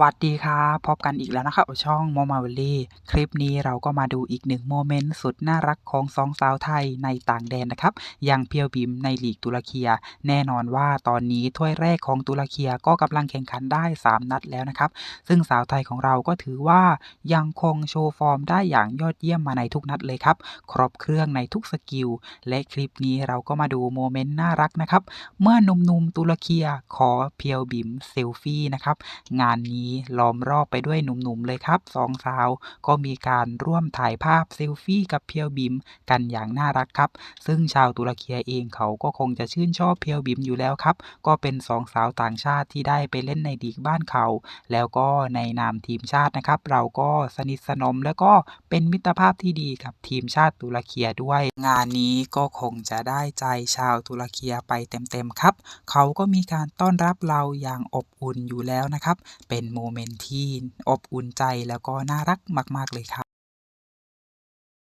สวัสดีครับพบกันอีกแล้วนะครับช่อง m o m a v e l y คลิปนี้เราก็มาดูอีกหนึ่งโมเมนต์สุดน่ารักของสองสาวไทยในต่างแดนนะครับ อย่างเพียวบิมในลีกตุรเคีย แน่นอนว่าตอนนี้ถ้วยแรกของตุรเคียก็กำลังแข่งขันได้ 3 นัดแล้วนะครับ ซึ่งสาวไทยของเราก็ถือว่ายังคงโชว์ฟอร์มได้อย่างยอดเยี่ยมมาในทุกนัดเลยครับ ครบเครื่องในทุกสกิลและคลิปนี้เราก็มาดูโมเมนต์น่ารักนะครับเมื่อนุ่มๆตุรเคียขอเพียวบิมเซลฟี่นะครับงานนี้ล้อมรอบไปด้วยหนุ่มๆเลยครับสองสาว ก็มีการร่วมถ่ายภาพเซลฟี่กับเพียวบิมกันอย่างน่ารักครับ ซึ่งชาวตุรเคียเองเขาก็คงจะชื่นชอบเพียวบิมอยู่แล้วครับ ก็เป็นสองสาวต่างชาติที่ได้ไปเล่นในดีกบ้านเขา แล้วก็ในนามทีมชาตินะครับ เราก็สนิทสนมแล้วก็เป็นมิตรภาพที่ดีกับทีมชาติตุรเคียด้วย งานนี้ก็คงจะได้ใจชาวตุรเคียไปเต็มๆครับ เขาก็มีการต้อนรับเราอย่างอบอุ่นอยู่แล้วนะครับ เป็นโมเมนต์ที่อบอุ่นใจแล้วก็น่ารักมาก ๆ เลยครับ